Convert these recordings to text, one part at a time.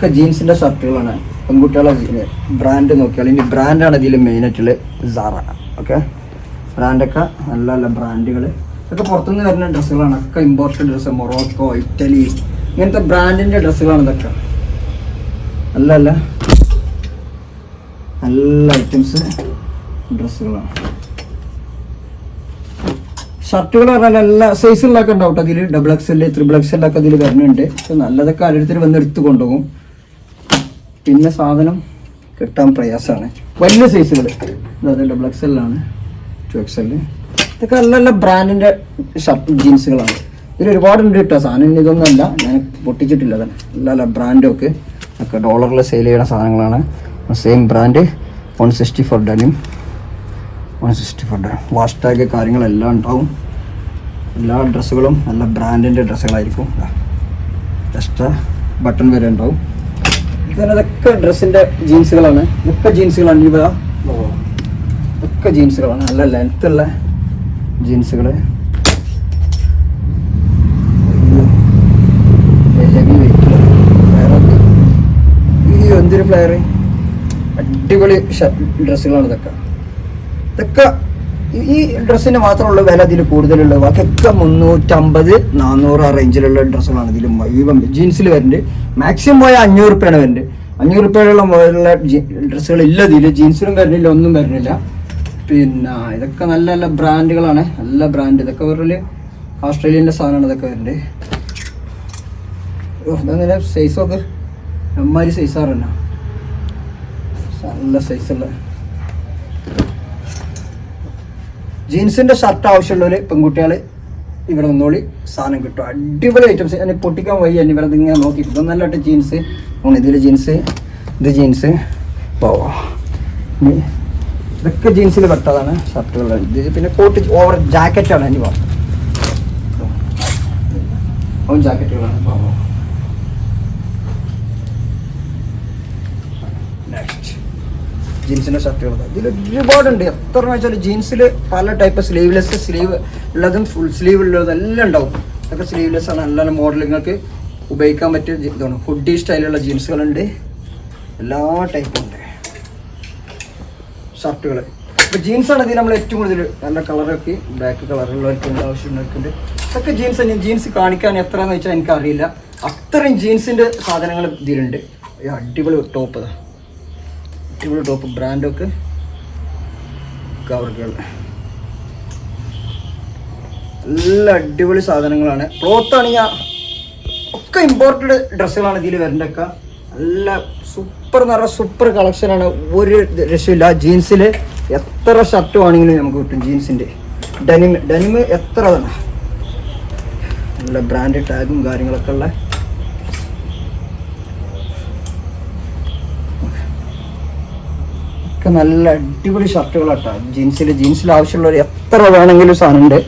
ഇതൊക്കെ ജീൻസിന്റെ ഷർട്ടുകളാണ് പെൺകുട്ടികളെ ബ്രാൻഡ് നോക്കിയാൽ. ഇനി ബ്രാൻഡാണ് ഇതിൽ ആയിട്ടുള്ള സാറ ഓക്കെ ബ്രാൻഡൊക്കെ നല്ല നല്ല ബ്രാൻഡുകൾ ഇതൊക്കെ പുറത്തുനിന്ന് വരുന്ന ഡ്രസ്സുകളാണ്. ഒക്കെ ഇമ്പോർട്ടന്റ് ഡ്രസ്സ് മൊറോക്കോ ഇറ്റലി ഇങ്ങനത്തെ ബ്രാൻഡിന്റെ ഡ്രസ്സുകളാണ് ഇതൊക്കെ. നല്ല നല്ല നല്ല ഐറ്റംസ് ഡ്രസ്സുകളാണ്. ഷർട്ടുകൾ പറഞ്ഞാൽ എല്ലാ സൈസുകളിലൊക്കെ ഉണ്ടാവും അതിൽ double X L triple X L ഒക്കെ അതിൽ വരുന്നുണ്ട്. നല്ലതൊക്കെ ഓരോരുത്തർ വന്ന് എടുത്ത് കൊണ്ടുപോകും. പിന്നെ സാധനം കിട്ടാൻ പ്രയാസമാണ് വലിയ സൈസുകൾ അതായത് ഡബിൾ എക്സ് എല്ലാണ് ടു എക്സ് എൽ ഇതൊക്കെ നല്ല നല്ല ബ്രാൻഡിന്റെ ഷർട്ട് ജീൻസുകളാണ് ഇതിൽ ഒരുപാടുണ്ട് കേട്ടോ. സാധനം ഇതൊന്നും അല്ല. ഞാൻ പൊട്ടിച്ചിട്ടില്ല തന്നെ നല്ല നല്ല ബ്രാൻഡൊക്കെ ഒക്കെ. ഡോളറിൽ സെയിൽ ചെയ്യുന്ന സാധനങ്ങളാണ്. Same brand one sixty four ഡനും one sixty four den wash tag കാര്യങ്ങളെല്ലാം ഉണ്ടാവും. എല്ലാ ഡ്രസ്സുകളും നല്ല ബ്രാൻഡിന്റെ ഡ്രസ്സുകളായിരിക്കും എക്സ്ട്രാ ബട്ടൺ വരെ ഉണ്ടാവും. ഇതൊക്കെ ഡ്രസ്സിന്റെ ജീൻസുകളാണ്. ഇതൊക്കെ ജീൻസുകളാണ് ഇവ. ഒക്കെ ജീൻസുകളാണ്. നല്ല ലെങ്ത് ഉള്ള ജീൻസുകൾ ഹെവി എന്തൊരു ഫ്ലെയർ അടിപൊളി ഡ്രസ്സുകളാണ് ഇതൊക്കെ. ഇതൊക്കെ ഈ- ഡ്രസ്സിന് മാത്രമുള്ള വില ഇതിൽ കൂടുതലുള്ളത് ബാക്കിയൊക്കെ മുന്നൂറ്റമ്പത് നാനൂറ് ആ റേഞ്ചിലുള്ള ഡ്രസ്സുകളാണ് ഇതിൽ മുഴുവൻ ജീൻസിൽ വരുന്നുണ്ട്. മാക്സിമം പോയ അഞ്ഞൂറ് റുപ്യാണ് വരുന്നുണ്ട്. അഞ്ഞൂറ് റുപ്യയുള്ള മുതലുള്ള ഡ്രസ്സുകൾ ഇല്ല ഇതിൽ ജീൻസിലും വരുന്നില്ല ഒന്നും വരുന്നില്ല. പിന്നെ ഇതൊക്കെ നല്ല നല്ല ബ്രാൻഡുകളാണ്. നല്ല ബ്രാൻഡ്. ഇതൊക്കെ പറഞ്ഞാൽ ഓസ്ട്രേലിയന്റെ സാധനമാണ് ഇതൊക്കെ വരുന്നുണ്ട്. ഇതങ്ങനെ സൈസൊക്കെ എമ്മാതിരി സൈസാറ് തന്നെ നല്ല സൈസുള്ള ജീൻസിന്റെ ഷർട്ട് ആവശ്യമുള്ളവര് പെൺകുട്ടികൾ ഇവിടെ വന്നോളി സാധനം കിട്ടും. അടിപൊളി ഐറ്റംസ് എന്നെ പൊട്ടിക്കാൻ വയ്യ. എന്നെ ഇവിടെ ഇങ്ങനെ നോക്കി. ഇതൊന്നും നല്ല ജീൻസ്. ഇതിൽ ജീൻസ്. ഇത് ജീൻസ്. ഇതൊക്കെ ജീൻസിൽ പെട്ടതാണ് ഷർട്ടുകൾ പിന്നെ കോട്ട് ഓവർ ജാക്കറ്റാണ് എനിക്ക് അവൻ ജാക്കറ്റുകളാണ്. പോവാം ജീൻസിന്റെ ഷർട്ടുകൾ ഇതിൽ ഒരുപാടുണ്ട്. എത്ര വെച്ചാൽ ജീൻസിൽ പല ടൈപ്പ് സ്ലീവ്ലെസ് സ്ലീവ് ഉള്ളതും ഫുൾ സ്ലീവ് ഉള്ളതും എല്ലാം ഉണ്ടാവും. അതൊക്കെ സ്ലീവ്ലെസ് ആണ്. നല്ല മോഡലുകൾക്ക് ഉപയോഗിക്കാൻ പറ്റിയ ഇതാണ്. ഹുഡി സ്റ്റൈലുള്ള ജീൻസുകളുണ്ട്. എല്ലാ ടൈപ്പും ഉണ്ട്. ഷർട്ടുകൾ ഇപ്പൊ ജീൻസാണ് ഇതിൽ നമ്മൾ ഏറ്റവും കൂടുതൽ നല്ല കളറൊക്കെ ബ്ലാക്ക് കളറുള്ളവർക്ക് ആവശ്യമുള്ളവർക്കുണ്ട്. ഇതൊക്കെ ജീൻസ് ജീൻസ് കാണിക്കാൻ എത്രയെന്ന് വെച്ചാൽ എനിക്കറിയില്ല. അത്രയും ജീൻസിന്റെ സാധനങ്ങൾ ഇതിലുണ്ട്. അടിപൊളി ടോപ്പ് അടിപൊളി ടോപ്പ് ബ്രാൻഡൊക്കെ കവറുകൾ നല്ല അടിപൊളി സാധനങ്ങളാണ്. ക്ലോത്ത് ആണെങ്കിൽ ഒക്കെ ഇമ്പോർട്ടഡ് ഡ്രസ്സുകളാണ് ഇതിൽ വരേണ്ടൊക്കെ നല്ല സൂപ്പർ എന്ന് പറഞ്ഞാൽ സൂപ്പർ കളക്ഷനാണ് ഒരു രക്ഷയില്ല. ജീൻസിൽ എത്ര ഷർട്ട് വേണമെങ്കിലും നമുക്ക് കിട്ടും ജീൻസിന്റെ ഡനിമ് ഡനിമ് എത്ര തന്നെ നല്ല ബ്രാൻഡ് ടാഗും കാര്യങ്ങളൊക്കെ ഉള്ള ഒക്കെ നല്ല അടിപൊളി ഷർട്ടുകളാട്ടോ ജീൻസിൽ ജീൻസിൽ ആവശ്യമുള്ളവർ എത്ര വേണമെങ്കിലും സാധനം ഉണ്ട്.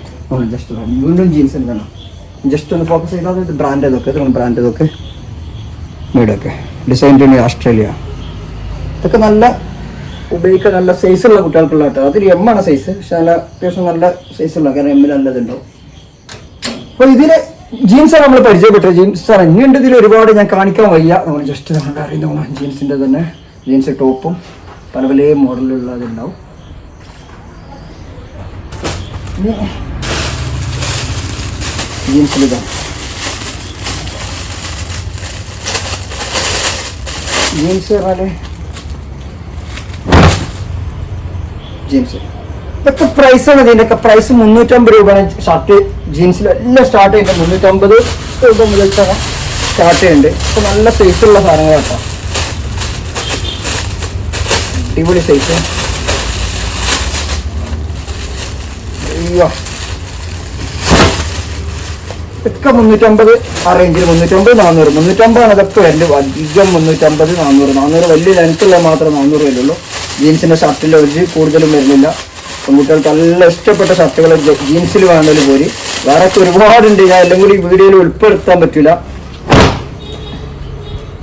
ജസ്റ്റ് വീണ്ടും ജീൻസ് എന്താണ്? ജസ്റ്റ് ഒന്ന് ഫോക്കസ് ചെയ്താൽ ഇത് ബ്രാൻഡ് ഇതൊക്കെ ഇതാണ് ബ്രാൻഡ് ഇതൊക്കെ. വീടൊക്കെ ഡിസൈൻ ടു ഓസ്ട്രേലിയ ഇതൊക്കെ നല്ല ഉപയോഗിക്കാൻ നല്ല സൈസുള്ള കുട്ടികൾക്കുള്ള കേട്ടോ അതിൽ എം ആണ് സൈസ് പക്ഷെ നല്ല അത്യാവശ്യം നല്ല സൈസുള്ള കാരണം എമ്മിൽ നല്ലതുണ്ടാവും അപ്പൊ ഇതിൽ ജീൻസാണ് നമ്മൾ പരിചയപ്പെട്ടത്. ജീൻസ് ആണ്. ഇനിയുണ്ട് ഇതിൽ ഒരുപാട് ഞാൻ കാണിക്കാൻ വയ്യ. നമ്മൾ ജസ്റ്റ് നമ്മൾ അറിയുന്ന ജീൻസിന്റെ തന്നെ. ജീൻസ് ടോപ്പും. പല പല മോഡലുള്ളതുണ്ടാവും ഇനി ജീൻസിൽ ഇതാണ് ജീൻസ് പറഞ്ഞാൽ ജീൻസ്. ഇതൊക്കെ പ്രൈസാണ് ഇതിന്റെയൊക്കെ പ്രൈസ് മുന്നൂറ്റമ്പത് രൂപയാണ്. ഷർട്ട് ജീൻസിൽ എല്ലാം സ്റ്റാർട്ട് ചെയ്യുന്നത് മുന്നൂറ്റമ്പത് രൂപ മുതൽ സ്റ്റാർട്ട് ചെയ്യുന്നുണ്ട്. ഇപ്പൊ നല്ല സൈസുള്ള സാധനങ്ങളാണ് കേട്ടോ. അടിപൊളി സൈസ് അയ്യോ. ഇതൊക്കെ മുന്നൂറ്റമ്പത് ആ റേഞ്ചിൽ മുന്നൂറ്റമ്പത് നാനൂറ് മുന്നൂറ്റമ്പതാണ് ഇതൊക്കെ വരുന്നത് അധികം മുന്നൂറ്റമ്പത് നാനൂറ് നാനൂറ് വലിയ ലെങ്ത്തുള്ള മാത്രം നാനൂറ് വരുള്ളൂ ജീൻസിന്റെ ഷർട്ടിൽ ഒരു കൂടുതലും വരുന്നില്ല. പെൺകുട്ടികൾക്ക് നല്ല ഇഷ്ടപ്പെട്ട ഷർട്ടുകൾ ജീൻസിൽ വേണമെങ്കിൽ പോരി. വേറെ ഒക്കെ ഒരുപാടുണ്ട്. ഞാൻ എല്ലാം കൂടി വീഡിയോയിൽ ഉൾപ്പെടുത്താൻ പറ്റില്ല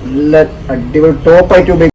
നല്ല അടിപൊളി ടോപ്പായിട്ട് ഉപയോഗിക്കും